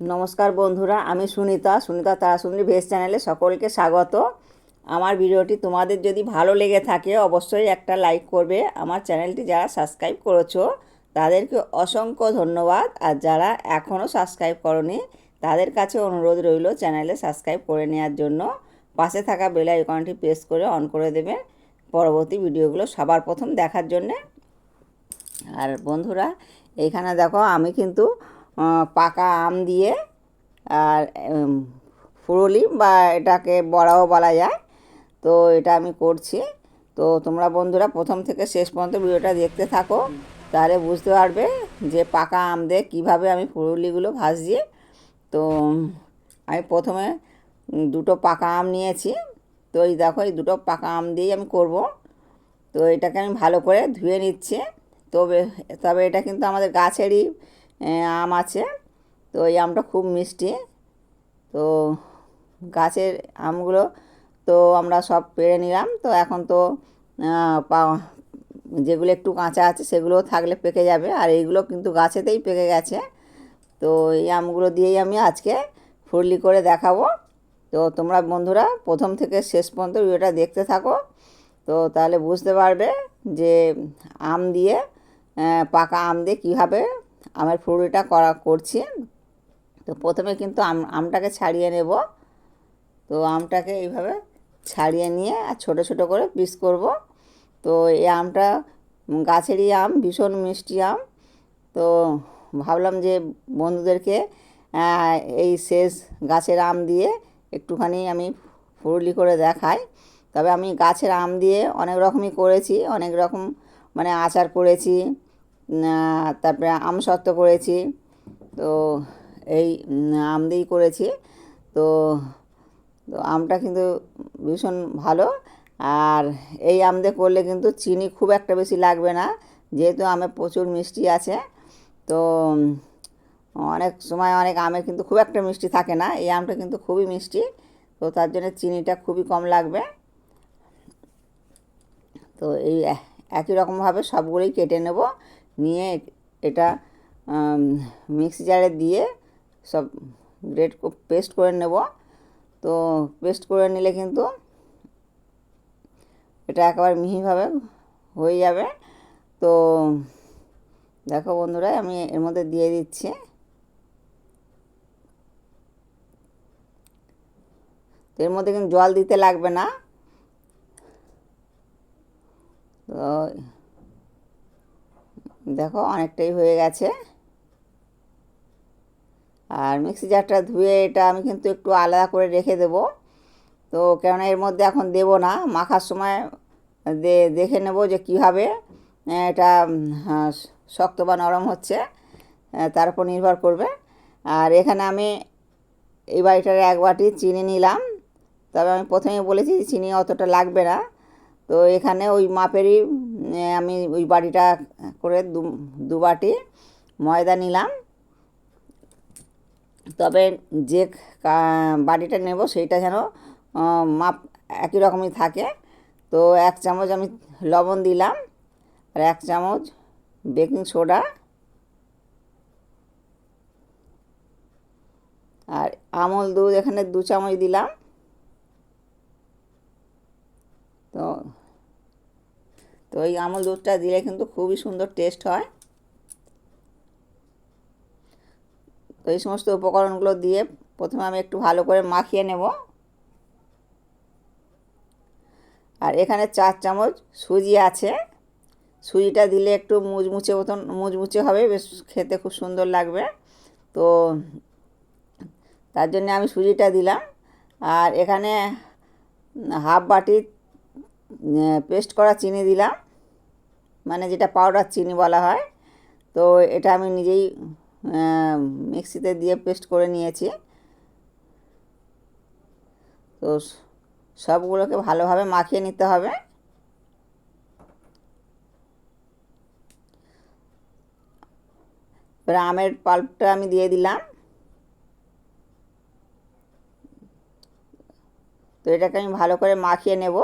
নমস্কার বন্ধুরা, আমি সুনিতা সুনিতা তারাসুন্দরী ভেজ চ্যানেলে সকলকে স্বাগত। আমার ভিডিওটি তোমাদের যদি ভালো লেগে থাকে, অবশ্যই একটা লাইক করবে। আমার চ্যানেলটি যারা সাবস্ক্রাইব করেছ, তাদেরকে অসংখ্য ধন্যবাদ। আর যারা এখনও সাবস্ক্রাইব করনি, তাদের কাছে অনুরোধ রইল চ্যানেলে সাবস্ক্রাইব করে নেওয়ার জন্য। পাশে থাকা বেল আইকনটি প্রেস করে অন করে দেবে পরবর্তী ভিডিওগুলো সবার প্রথম দেখার জন্যে। আর বন্ধুরা, এখানে দেখো আমি কিন্তু পাকা আম দিয়ে আর ফুরুলি বা এটাকে বড়াও বলা যায়। তো এটা আমি করছি। তো তোমরা বন্ধুরা প্রথম থেকে শেষ পর্যন্ত ভিডিওটা দেখতে থাকো, তাহলে বুঝতে পারবে যে পাকা আম দিয়ে কীভাবে আমি ফুরুলিগুলো ভাজছি। তো, আমি প্রথমে দুটো পাকা আম নিয়েছি। তো এই দেখো, এই দুটো পাকা আম দিয়েই আমি করব। তো এটাকে আমি ভালো করে ধুয়ে নিচ্ছি। তবে তবে এটা কিন্তু আমাদের গাছেরই আম আছে, তো এই আমটা খুব মিষ্টি। তো গাছের আমগুলো তো আমরা সব পেড়ে নিলাম। তো এখন তো যেগুলো একটু কাঁচা আছে সেগুলো থাকলে পেকে যাবে। আর এইগুলো কিন্তু গাছেতেই পেকে গেছে। তো এই আমগুলো দিয়েই আমি আজকে ফুরলি করে দেখাবো। তো তোমরা বন্ধুরা প্রথম থেকে শেষ পর্যন্ত ভিডিওটা দেখতে থাকো। তো তাহলে বুঝতে পারবে যে আম দিয়ে পাকা আম দিয়ে কীভাবে আমের ফুরুলিটা করা করছি। তো প্রথমে কিন্তু আম, আমটাকে ছাড়িয়ে নেব। তো আমটাকে এইভাবে ছাড়িয়ে নিয়ে আর ছোটো ছোটো করে পিস করব। তো এই আমটা গাছেরই আম, ভীষণ মিষ্টি আম। তো ভাবলাম যে বন্ধুদেরকে এই শেষ গাছের আম দিয়ে একটুখানি আমি ফুরুলি করে দেখাই। তবে আমি গাছের আম দিয়ে অনেক রকমই করেছি, অনেক রকম মানে আচার করেছি। তারপরে আম সত্ত্ব করেছি। তো এই আম দিয়েই করেছি। তো তো আমটা কিন্তু ভীষণ ভালো। আর এই আম দিয়ে করলে কিন্তু চিনি খুব একটা বেশি লাগবে না, যেহেতু আমে প্রচুর মিষ্টি আছে। তো, অনেক সময় অনেক আমে কিন্তু খুব একটা মিষ্টি থাকে না। এই আমটা কিন্তু খুবই মিষ্টি। তো তার জন্য চিনিটা খুবই কম লাগবে। তো এই একই রকমভাবে সবগুলোই কেটে নেব। নিয়ে এটা মিক্সি জারে দিয়ে সব গ্রেট পেস্ট করে নেব। তো পেস্ট করে নিলে কিন্তু এটা একেবারে মিহিভাবে হয়ে যাবে। তো দেখো বন্ধুরা, আমি এর মধ্যে দিয়ে দিচ্ছি। তো এর মধ্যে কিন্তু জল দিতে লাগবে না। তো দেখো অনেকটাই হয়ে গেছে। আর মিক্সি জারটা ধুয়ে এটা আমি কিন্তু একটু আলাদা করে রেখে দেব। তো কেননা এর মধ্যে এখন দেব না, মাখার সময় দে, দেখে নেব যে কীভাবে এটা শক্ত বা নরম হচ্ছে তার উপর নির্ভর করবে। আর এখানে আমি এই বাড়িটার এক বাটি চিনি নিলাম। তবে আমি প্রথমেই বলেছি চিনি অতটা লাগবে না। তো এখানে ওই মাপেরই আমি ওই বাটিটা করে দু দু বাটি ময়দা নিলাম। তবে যে বাটিটা নেব সেইটা যেন মাপ একই রকমই থাকে। তো এক চামচ আমি লবণ দিলাম আর এক চামচ বেকিং সোডা আর আমল দুধ এখানে দু চামচ দিলাম। তো তো এই আমল দুধটা দিলে কিন্তু খুবই সুন্দর টেস্ট হয়। তো এই সমস্ত উপকরণগুলো দিয়ে প্রথমে আমি একটু ভালো করে মাখিয়ে নেব। আর এখানে চার চামচ সুজি আছে। সুজিটা দিলে একটু মুচমুচে মতন, মুচমুচে হবে, বেশ খেতে খুব সুন্দর লাগবে। তো, তার জন্য আমি সুজিটা দিলাম। আর এখানে হাফ বাটি পেস্ট করা চিনি দিলাম। মানে যেটা পাউডার চিনি বলা হয়। তো এটা আমি নিজেই মিক্সিতে দিয়ে পেস্ট করে নিয়েছি। তো সবগুলোকে ভালোভাবে মাখিয়ে নিতে হবে। এবার আমের পাল্পটা আমি দিয়ে দিলাম। তো এটাকে আমি ভালো করে মাখিয়ে নেব।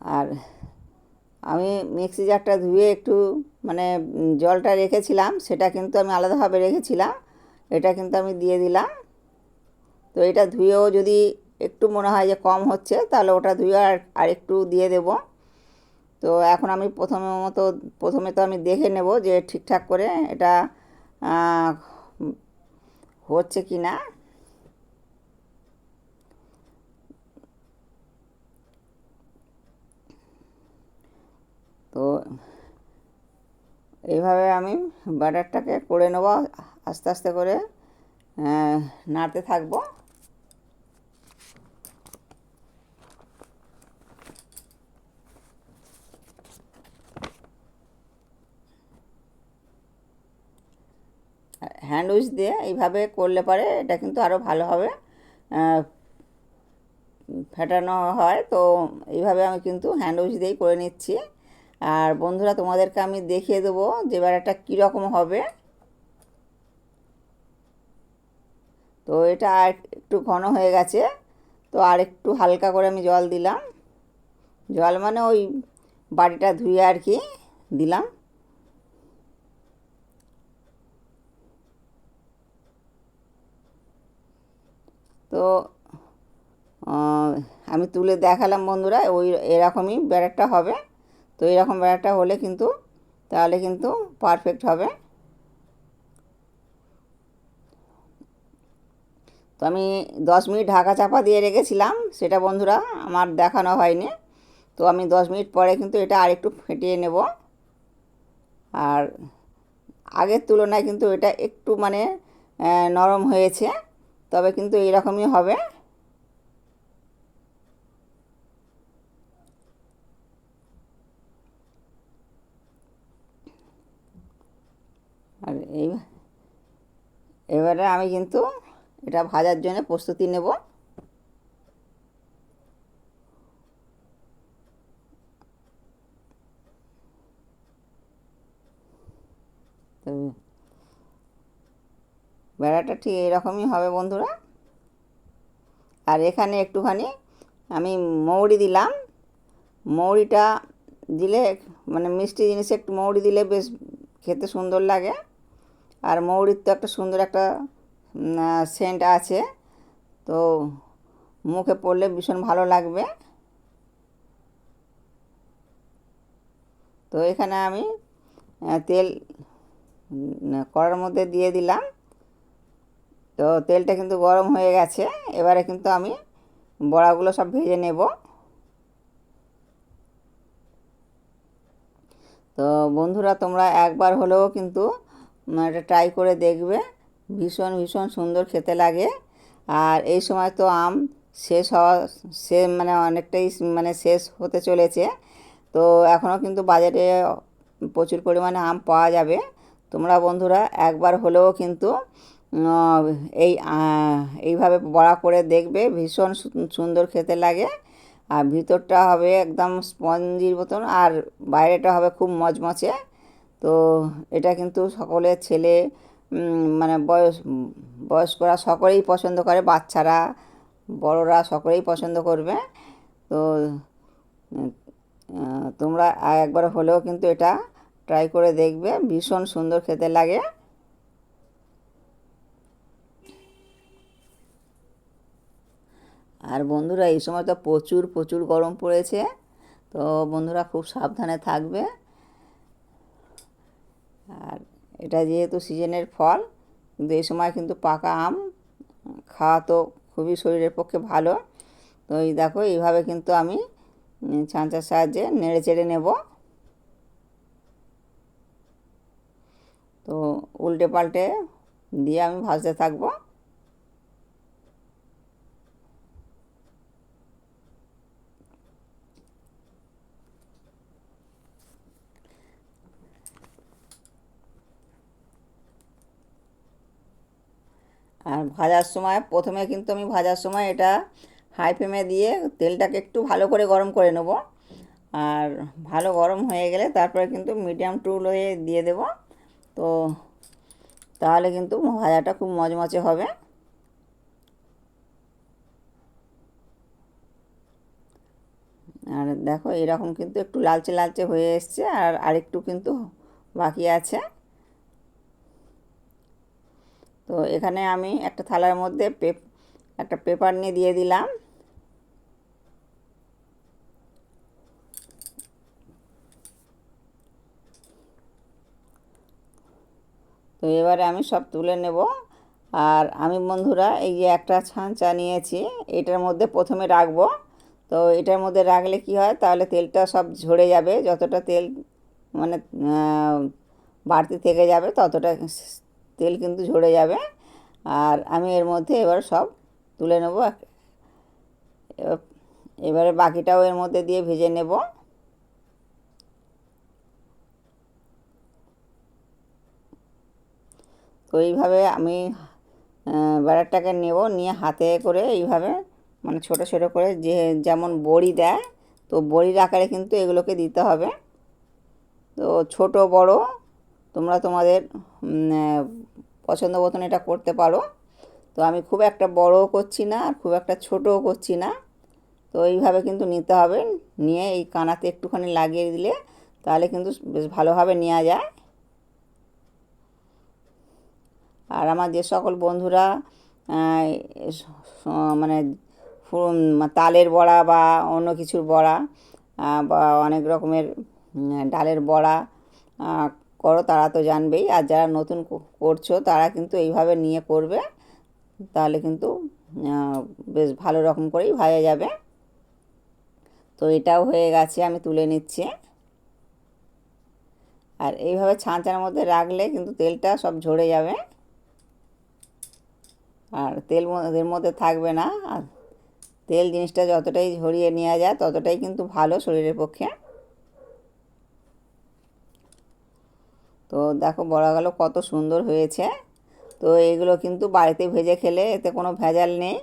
আর আমি মিক্সি জারটা ধুয়ে একটু মানে জলটা রেখেছিলাম, সেটা কিন্তু আমি আলাদাভাবে রেখেছিলাম, এটা কিন্তু আমি দিয়ে দিলাম। তো এটা ধুয়েও যদি একটু মনে হয় যে কম হচ্ছে, তাহলে ওটা ধুয়ে আর আর একটু দিয়ে দেব। তো এখন আমি প্রথমে মতো, প্রথমে তো আমি দেখে নেব যে ঠিকঠাক করে এটা হচ্ছে কি না তো এইভাবে আমি ব্যাটারটাকে করে নেব, আস্তে আস্তে করে নাড়তে থাকব। হ্যান্ড উইচ দিয়ে এইভাবে করলে পরে এটা কিন্তু আরও ভালো হবে। ফেটানো হয়, তো এইভাবে আমি কিন্তু হ্যান্ড উইচ দিয়েই করে নিচ্ছি। আর বন্ধুরা, তোমাদেরকে আমি দেখিয়ে দেবো যে বেড়াটা কীরকম হবে। তো এটা একটু ঘন হয়ে গেছে, তো আর একটু হালকা করে আমি জল দিলাম। জল মানে ওই বাড়িটা ধুয়ে আর কি দিলাম। তো আমি তুলে দেখালাম বন্ধুরা, ওই এরকমই ব্যাটারটা হবে। তো এরকম ব্যাটারটা হলে কিন্তু তাহলে কিন্তু পারফেক্ট হবে। তো আমি দশ মিনিট ঢাকা চাপা দিয়ে রেখেছিলাম, সেটা বন্ধুরা আমার দেখানো হয়নি। তো আমি দশ মিনিট পরে কিন্তু এটা আরেকটু ফেটিয়ে নেব। আর আগের তুলনায় কিন্তু এটা একটু মানে নরম হয়েছে, তবে কিন্তু এরকমই হবে। আর এই, এবারে আমি কিন্তু এটা ভাজার জন্য প্রস্তুতি নেব। বেড়াটা ঠিক এরকমই হবে বন্ধুরা। আর এখানে একটুখানি আমি মৌরি দিলাম। মৌরিটা দিলে মানে মিষ্টি জিনিসে একটু মৌরি দিলে বেশ খেতে সুন্দর লাগে। আর মৌরির তো একটা সুন্দর একটা সেন্ট আছে। তো মুখে পড়লে ভীষণ ভালো লাগবে। তো এখানে আমি তেল কড়ার মধ্যে দিয়ে দিলাম। তো তেলটা কিন্তু গরম হয়ে গেছে। এবারে কিন্তু আমি বড়াগুলো সব ভেজে নেব। তো বন্ধুরা, তোমরা একবার হলেও কিন্তু এটা ট্রাই করে দেখবে। ভীষণ ভীষণ সুন্দর খেতে লাগে। আর এই সময় তো আম শেষ হওয়া, সে মানে অনেকটাই মানে শেষ হতে চলেছে। তো এখনও কিন্তু বাজারে প্রচুর পরিমাণে আম পাওয়া যাবে। তোমরা বন্ধুরা একবার হলেও কিন্তু এই এইভাবে বড়া করে দেখবে। ভীষণ সুন্দর খেতে লাগে। আর ভিতরটা হবে একদম স্পঞ্জির মতন, আর বাইরেটা হবে খুব মচমচে। তো এটা কিন্তু সকলের ছেলে মানে বয়স, বয়স্করা সকলেই পছন্দ করে, বাচ্চারা, বড়রা সকলেই পছন্দ করবে। তো তোমরা একবার হলেও কিন্তু এটা ট্রাই করে দেখবে, ভীষণ সুন্দর খেতে লাগে। আর বন্ধুরা, এই সময় তো প্রচুর প্রচুর গরম পড়েছে, তো বন্ধুরা খুব সাবধানে থাকবে। আর এটা যেহেতু সিজনের ফল, কিন্তু এই সময় কিন্তু পাকা আম খাওয়া তো খুবই শরীরের পক্ষে ভালো। তো এই দেখো, এইভাবে কিন্তু আমি ছাঁচার সাহায্যে নেড়ে চেড়ে নেব। তো উল্টে পাল্টে দিয়ে আমি ভাজতে থাকব। আর ভাজার সময়, প্রথমে কিন্তু আমি ভাজার সময় এটা হাই ফ্লেমে দিয়ে তেলটাকে একটু ভালো করে গরম করে নেব। আর ভালো গরম হয়ে গেলে তারপরে কিন্তু মিডিয়াম টু লোয়ে দিয়ে দেব। তো তাহলে কিন্তু ভাজাটা খুব মচমচে হবে। আর দেখো এরকম কিন্তু একটু লালচে লালচে হয়ে এসছে আর আরেকটু কিন্তু বাকি আছে। তো এখানে আমি একটা থালার মধ্যে পেপ, একটা পেপার নিয়ে দিয়ে দিলাম। তো এবারে আমি সব তুলে নেব। আর আমি বন্ধুরা, এই যে একটা ছাঁচা নিয়েছি, এটার মধ্যে প্রথমে রাখব। তো এটার মধ্যে রাখলে কি হয়? তাহলে তেলটা সব ঝরে যাবে। যতটা তেল মানে বাড়তি থেকে যাবে, ততটা তেল কিন্তু ঝরে যাবে। আর আমি এর মধ্যে এবার সব তুলে নেব। এবারে বাকিটাও এর মধ্যে দিয়ে ভেজে নেব। তো এইভাবে আমি ব্যাটারটাকে নেব, নিয়ে হাতে করে এইভাবে মানে ছোট ছোট করে যে যেমন বড়ি দেয়, তো বড়ির আকারে কিন্তু এগুলোকে দিতে হবে। তো ছোট বড় তোমরা তোমাদের পছন্দ মতন এটা করতে পারো। তো আমি খুব একটা বড়ও করছি না, আর খুব একটা ছোটও করছি না। তো এইভাবে কিন্তু নিতে হবে, নিয়ে এই কানাতে একটুখানি লাগিয়ে দিলে তাহলে কিন্তু বেশ ভালোভাবে নেওয়া যায়। আর আমার যে সকল বন্ধুরা মানে তালের বড়া বা অন্য কিছুর বড়া বা অনেক রকমের ডালের বড়া করো, তারা তো জানবেই। আর যারা নতুন করছ, তারা কিন্তু এইভাবে নিয়ে করবে, তাহলে কিন্তু বেশ ভালো রকম করেই ভাজা যাবে। তো এটাও হয়ে গেছে, আমি তুলে নিচ্ছি। আর এইভাবে ছাঁচার মধ্যে রাখলে কিন্তু তেলটা সব ঝরে যাবে। আর তেল এর মধ্যে থাকবে না। আর তেল জিনিসটা যতটাই ঝরিয়ে নেওয়া যায়, ততটাই কিন্তু ভালো শরীরের পক্ষে। তো দেখো বড়াগুলো কত সুন্দর হয়েছে। তো এগুলো কিন্তু বাড়িতে ভেজে খেলে এতে কোনো ভেজাল নেই।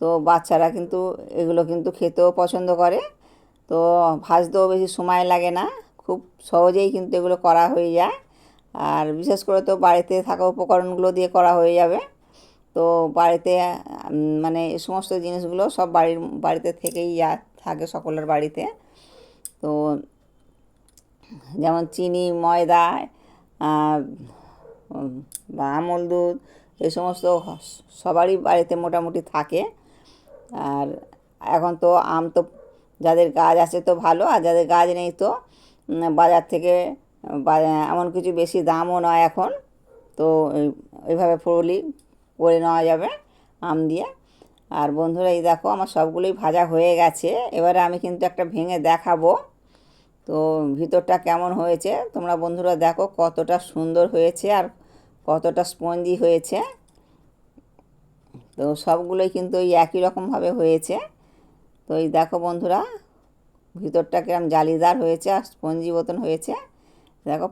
তো বাচ্চারা কিন্তু এগুলো কিন্তু খেতেও পছন্দ করে। তো ভাজতেও বেশি সময় লাগে না, খুব সহজেই কিন্তু এগুলো করা হয়ে যায়। আর বিশেষ করে তো বাড়িতে থাকা উপকরণগুলো দিয়ে করা হয়ে যাবে। তো বাড়িতে মানে এই সমস্ত জিনিসগুলো সব বাড়ির, বাড়িতে থেকেই যা থাকে সকলের বাড়িতে। তো যেমন চিনি, ময়দা বা আমল দুধ এই সমস্ত সবারই বাড়িতে মোটামুটি থাকে। আর এখন তো আম তো যাদের গাছ আছে তো ভালো, আর যাদের গাছ নেই তো বাজার থেকে এমন কিছু বেশি দামও নয় এখন। তো এইভাবে ফুরলি করে নেওয়া যাবে আম দিয়ে। আর বন্ধুরা, এই দেখো, আমার সবগুলোই ভাজা হয়ে গেছে। এবারে আমি কিন্তু একটা ভেঙে দেখাবো। তো ভিতরটা কেমন হয়েছে? তোমরা বন্ধুরা দেখো কতটা সুন্দর হয়েছে আর কতটা স্পঞ্জি হয়েছে। তো সবগুলোই কিন্তু ওই একই রকমভাবে হয়েছে। তো এই দেখো বন্ধুরা ভিতরটা কিরম জালিদার হয়েছে আর স্পঞ্জি মতন হয়েছে। দেখো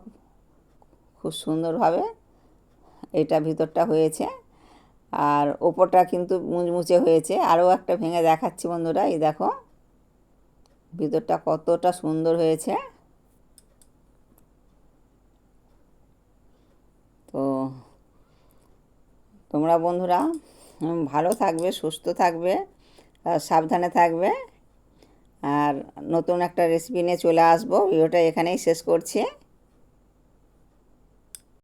খুব সুন্দরভাবে এটা ভিতরটা হয়েছে। আর ওপরটা কিন্তু মুচমুচে হয়েছে। আরও একটা ভেঙে দেখাচ্ছি বন্ধুরা, এই দেখো। ভিতরটা কতটা সুন্দর হয়েছে। তো তোমরা বন্ধুরা ভালো থাকবে, সুস্থ থাকবে সাবধানে থাকবে। আর নতুন একটা রেসিপি নিয়ে চলে আসব। ভিডিওটা এখানেই শেষ করছি।